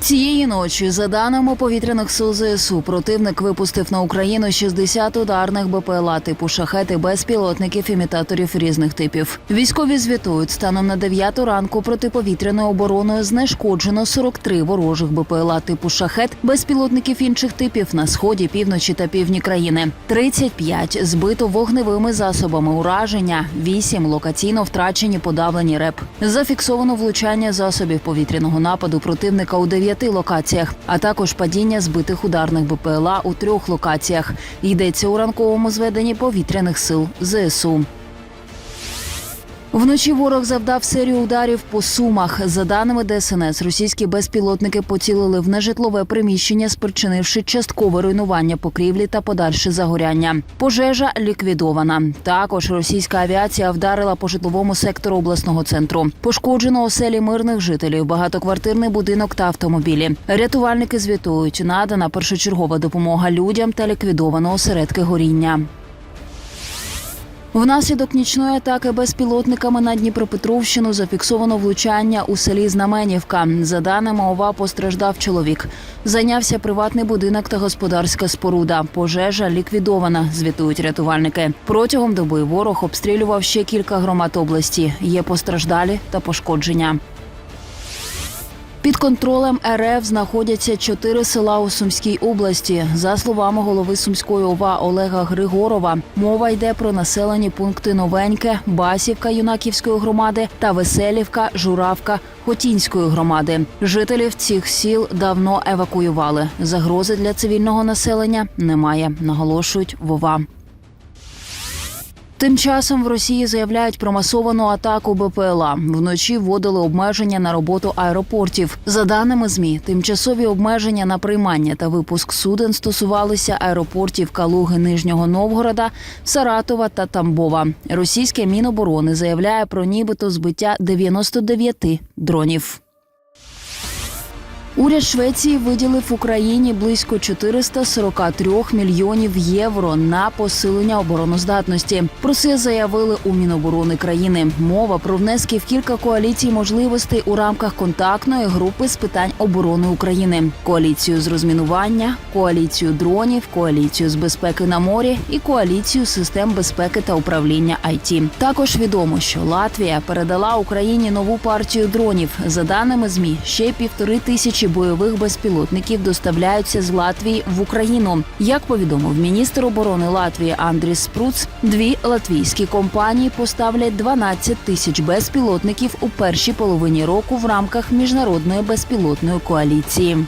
Цієї ночі, за даними повітряних сил ЗСУ, противник випустив на Україну 60 ударних БПЛА типу шахети безпілотників імітаторів різних типів. Військові звітують станом на 9 ранку протиповітряною обороною знешкоджено 43 ворожих БПЛА типу шахет безпілотників інших типів на сході, півночі та півдні країни. 35 збито вогневими засобами ураження, 8 локаційно втрачені подавлені РЕП. Зафіксовано влучання засобів повітряного нападу противника у дев'яти локаціях, а також падіння збитих ударних БПЛА у трьох локаціях. Йдеться у ранковому зведенні повітряних сил ЗСУ. Вночі ворог завдав серію ударів по сумах. За даними ДСНС, російські безпілотники поцілили в нежитлове приміщення, спричинивши часткове руйнування покрівлі та подальше загоряння. Пожежа ліквідована. Також російська авіація вдарила по житловому сектору обласного центру. Пошкоджено оселі мирних жителів, багатоквартирний будинок та автомобілі. Рятувальники звітують, надана першочергова допомога людям та ліквідовано осередки горіння. Внаслідок нічної атаки безпілотниками на Дніпропетровщину зафіксовано влучання у селі Знаменівка. За даними ОВА, постраждав чоловік. Зайнявся приватний будинок та господарська споруда. Пожежа ліквідована, звітують рятувальники. Протягом доби ворог обстрілював ще кілька громад області. Є постраждалі та пошкодження. Під контролем РФ знаходяться чотири села у Сумській області. За словами голови Сумської ОВА Олега Григорова, мова йде про населені пункти Новеньке, Басівка Юнаківської громади та Веселівка, Журавка Хотінської громади. Жителів цих сіл давно евакуювали. Загрози для цивільного населення немає, наголошують в ОВА. Тим часом в Росії заявляють про масовану атаку БПЛА. Вночі вводили обмеження на роботу аеропортів. За даними змі, тимчасові обмеження на приймання та випуск суден стосувалися аеропортів Калуги Нижнього Новгорода, Саратова та Тамбова. Російське міноборони заявляє про нібито збиття 99 дронів. Уряд Швеції виділив Україні близько 443 мільйонів євро на посилення обороноздатності. Про це заявили у Міноборони країни. Мова про внески в кілька коаліцій можливостей у рамках контактної групи з питань оборони України: коаліцію з розмінування, коаліцію дронів, коаліцію з безпеки на морі і коаліцію систем безпеки та управління IT. Також відомо, що Латвія передала Україні нову партію дронів. За даними змі, ще півтори тисячі бойових безпілотників доставляються з Латвії в Україну. Як повідомив міністр оборони Латвії Андріс Спруц, дві латвійські компанії поставлять 12 тисяч безпілотників у першій половині року в рамках міжнародної безпілотної коаліції.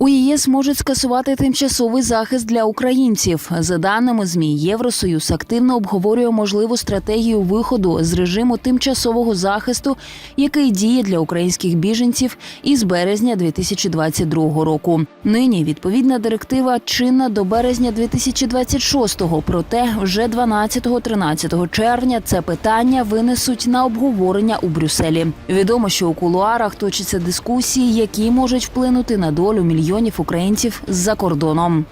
У ЄС можуть скасувати тимчасовий захист для українців. За даними змі, Євросоюз активно обговорює можливу стратегію виходу з режиму тимчасового захисту, який діє для українських біженців із березня 2022 року. Нині відповідна директива чинна до березня 2026-го, Проте вже 12-13 червня це питання винесуть на обговорення у Брюсселі. Відомо, що у кулуарах точаться дискусії, які можуть вплинути на долю мільйонів українців за кордоном.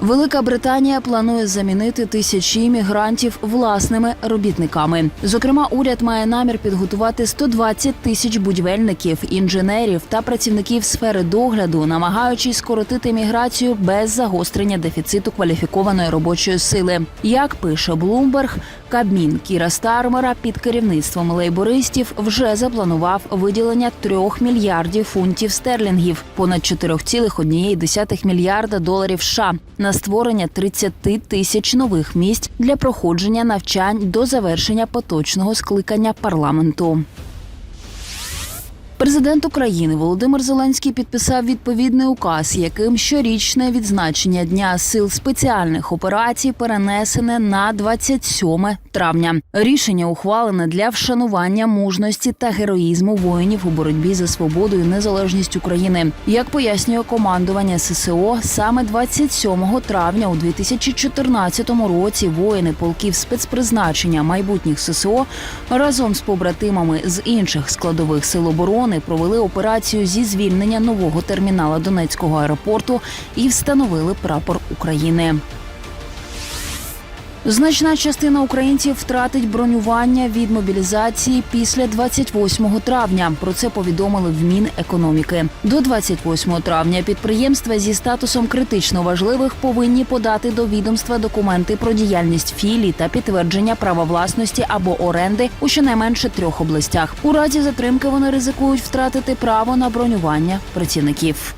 Велика Британія планує замінити тисячі іммігрантів власними робітниками. Зокрема, уряд має намір підготувати 120 тисяч будівельників, інженерів та працівників сфери догляду, намагаючись скоротити міграцію без загострення дефіциту кваліфікованої робочої сили. Як пише Блумберг, Кабмін Кіра Стармера під керівництвом лейбористів вже запланував виділення трьох мільярдів фунтів стерлінгів, понад 4,1 мільярда доларів США на створення 30 тисяч нових місць для проходження навчань до завершення поточного скликання парламенту. Президент України Володимир Зеленський підписав відповідний указ, яким щорічне відзначення Дня сил спеціальних операцій перенесене на 27 травня. Рішення ухвалене для вшанування мужності та героїзму воїнів у боротьбі за свободу і незалежність України. Як пояснює командування ССО, саме 27 травня у 2014 році воїни полків спецпризначення майбутніх ССО разом з побратимами з інших складових сил оборони провели операцію зі звільнення нового термінала Донецького аеропорту і встановили прапор України. Значна частина українців втратить бронювання від мобілізації після 28 травня. Про це повідомили в Мінекономіки. До 28 травня підприємства зі статусом критично важливих повинні подати до відомства документи про діяльність філій та підтвердження права власності або оренди у щонайменше трьох областях. У разі затримки вони ризикують втратити право на бронювання працівників.